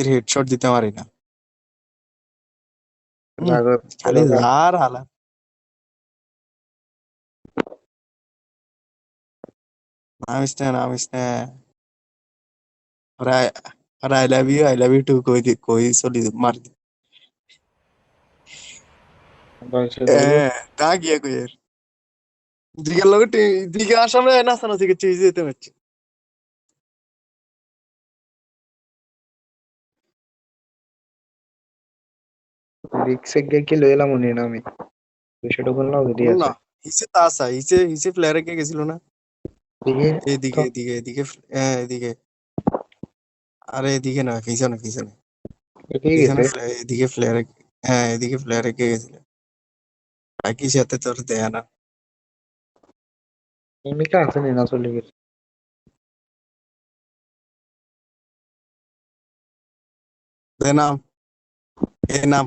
ব্যক্তির হেডশট দিতে পারি না হুম, জাগ্রত খালি লার হালা নামিস না নামিস না আর I love you I love you too কই দি কই চলি মার দি বয়সে হ্যাঁ তা গিয়ে কই এর দিকে লগে টি- দিকে আসামে নাচানো থেকে চেয়ে যেতে হচ্ছে রিক্সে গিয়ে কি লইলাম উনি না আমি দুশো টাকা নাও রেডি না আছে হিসে তা আসা হিসে হিসে প্লেয়ারে কে গেছিল না দেখি এদিকে এদিকে এদিকে হ্যাঁ এদিকে আরে এদিকে না পিছনে পিছনে ঠিক পিছনে আছে ফ্লে- এদিকে ফ্লেয়ারে হ্যাঁ এদিকে ফ্লেয়ারে কে গেছিল একই সাথে তোর দেয়া না এমনিতে আসেনি না চলে গেছে দে নাম এ নাম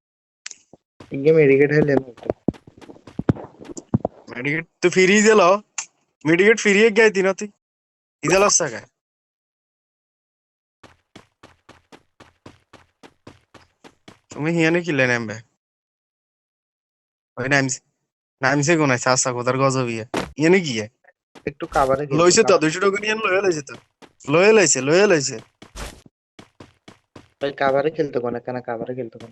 মেডিকেট হলে না মেডিকেট তো ফ্রি দিল মেডিকেট ফ্রি এক গাই দিন তুই ইদাল সাকা তুমি হিয়ানে কিলে নেমবে ওই নামছে নামছে কোন আছে আসা কোথার গজবিয়া ইয়ানে কি একটু কাভারে লইছে তো দুইশো টাকা নিয়ে লয়ে লইছে তো লয়ে লইছে লয়ে লইছে ভাই কাভারে খেলতে কোন কেন কাভারে খেলতে কোন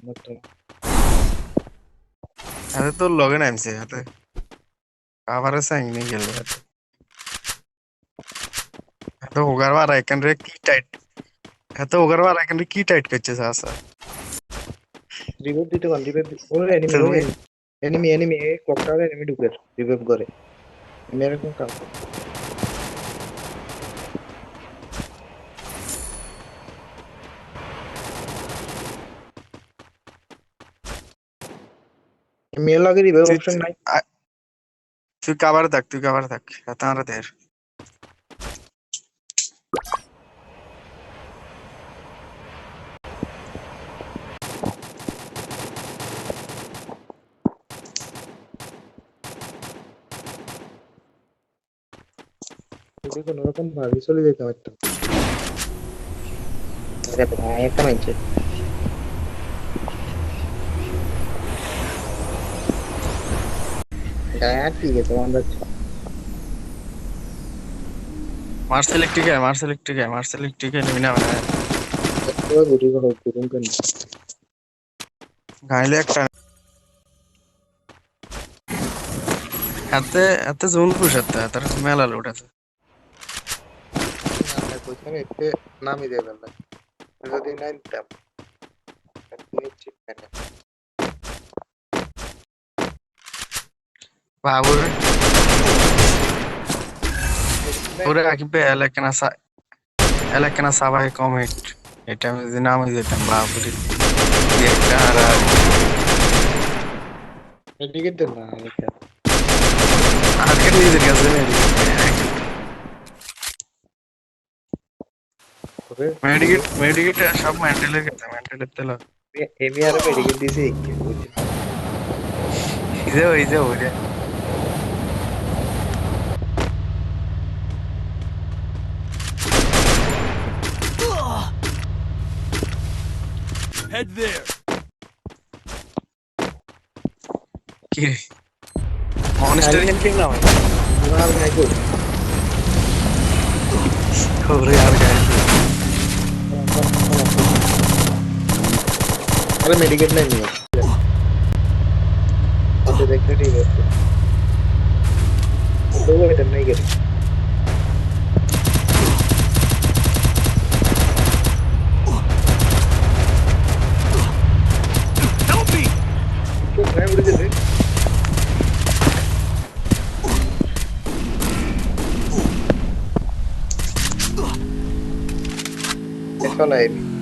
আরে তোর লগে নামছে হাতে আবার সাইন গেল হাতে এত ওগার বার এখান রে কি টাইট এত ওগার বার এখান রে কি টাইট করছে সাসা রিভাইভ দিতে কোন রিভাইভ ওর এনিমি এনিমি এনিমি ককটারে এনিমি ঢুকে রিভাইভ করে এমনি এরকম কাজ মেল লগে রিভাইভ তুই- অপশন নাই। তুই কাবার থাক তুই কাবার থাক আমরা দের যদি কোনো রকম ভাবে চলে যেতে পারতাম একটা মাইছে গায়া ঠিক আছে আমরা মার্স ইলেকট্রিক है मार्स इलेक्ट्रिक है मार्स इलेक्ट्रिक है नहीं ना পুরো গুটি করে গুরুম কেন গাইলে একটা হাতে হাতে জোন পুশ হতে তার মেলা লোড আছে আমরা কইতাম এতে নামই দেবেন না যদি নাই দিতাম বাবুর ওরে এলাকানা সা এলাকানা সবাই কমেন্ট এটা আমি যদি নাম দিতাম বাবুরে একটা আর এদিকে দেন না আজকে নিজের কাছে মেডিকেট মেডিকেট সব মেন্টালের কাছে মেন্টালের তেল এমি আর মেডিকেল দিছে কি বুঝছি ইজে ওই যে ওই যে। Head there. Okay. Monster helping now. You are very good. Oh, you are very good. अरे मेडिकेट नहीं है तो देखते ठीक है तो वो आइटम नहीं करेगी National